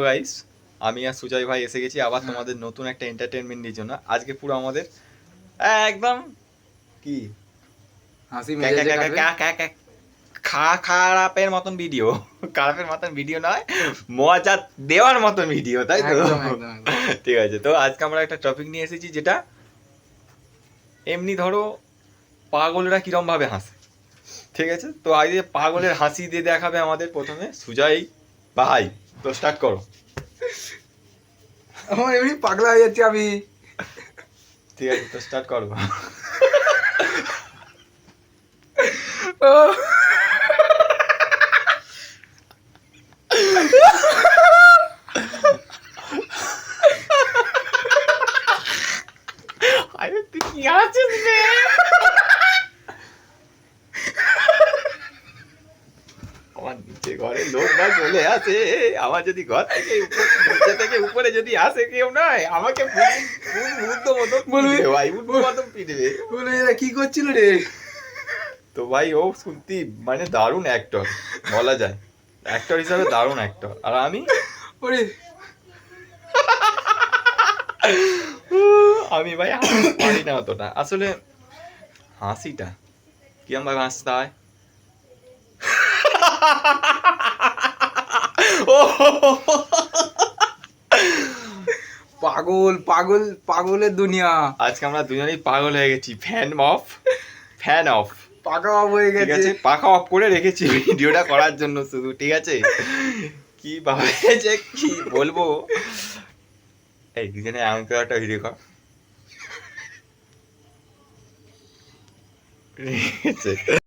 Guys আমি আর সুজয় ভাই এসে গেছি আবার তোমাদের নতুন একটা এন্টারটেনমেন্টের জন্য। আজকে পুরো আমাদের একদম কি? হাসি খা- খারাপের মতন ভিডিও খারাপের মতন ভিডিও নয় মজা দেওয়ার মতন ভিডিও তাই তো। ঠিক আছে তো আজকে আমরা একটা টপিক নিয়ে এসেছি যেটা এমনি ধরো পাগলরা কিরম ভাবে হাসে। ঠিক আছে? তো আজকে পাগলের হাসি দিয়ে দেখাবে আমাদের প্রথমে সুজয় ভাই। তো স্টার্ট করো। আমার এমনি পাগলা হয়ে যাচ্ছে আমি। ঠিক আছে তো স্টার্ট করো। আরে তুই কি আছিস রে? আমার নিচে ঘরে লোক না চলে আসে আমার যদি ঘর থেকে নিচে থেকে উপরে যদি আসে কেউ নয় আমাকে বুদ্ধ মতো বলবি? ভাই মতো পিটবে বলে এরা কি করছিল রে? তো ভাই ও সত্যি মানে দারুণ অ্যাক্টর বলা যায়। অ্যাক্টর হিসাবে দারুণ অ্যাক্টর আর আমি? ওরে। আমি ভাই পারি না অতটা। আসলে হাসিটা কিরম ভাবে হাসতে হয়? পাগল পাগল পাগলের দুনিয়া। আজকে আমরা দুজনেই পাগল হয়ে গেছি। ফ্যান অফ ফ্যান অফ পাকা অফ হয়ে গেছে। পাখা অফ করে রেখেছি ভিডিওটা করার জন্য শুধু ঠিক আছে? কি ভাবে যে কি বলব? এই দুজনে এমন করে একটা ভিডিও কর। ঠিক আছে।